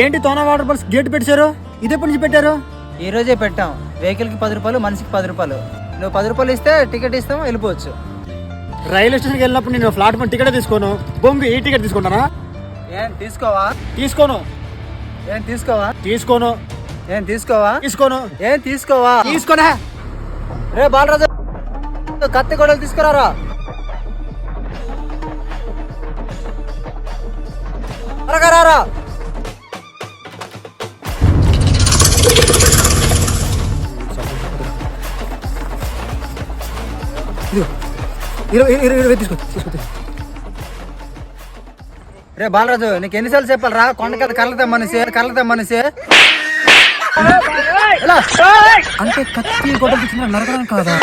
ఏంటి తోనా water falls gate పెట్టారు ఇది ఎప్పటి నుంచి పెట్టారు? ఈ రోజే పెట్టాం. వెహికల్కి పది రూపాయలు మనిషికి పది రూపాయలు. నువ్వు పది రూపాయలు ఇస్తే టికెట్ ఇస్తాం వెళ్ళిపోవచ్చు. రైల్వే స్టేషన్కి వెళ్ళినప్పుడు నేను ప్లాట్ఫామ్ టికెట్ తీసుకోను. బొంగు ఈ టికెట్ తీసుకుంటానా? ఏం తీసుకోవా? తీసుకోను. ఏం తీసుకోవా? తీసుకోను. ఏం తీసుకోవా? తీసుకోను. ఏం తీసుకోవా? తీసుకోనా? రే బాలరాజు కత్తి గొడవలు తీసుకురారా? త్వరగా రారా? ఇరవై ఇరవై ఇరవై తీసుకో తీసుకో. రే బాలరాజు నీకు ఎన్నిసార్లు చెప్పాలి? రా కొండ కదా కళ్ళతో మనిషి కళ్ళతో మనిషి అంటే కత్తి తీసుకున్నా నరకడం కాదా?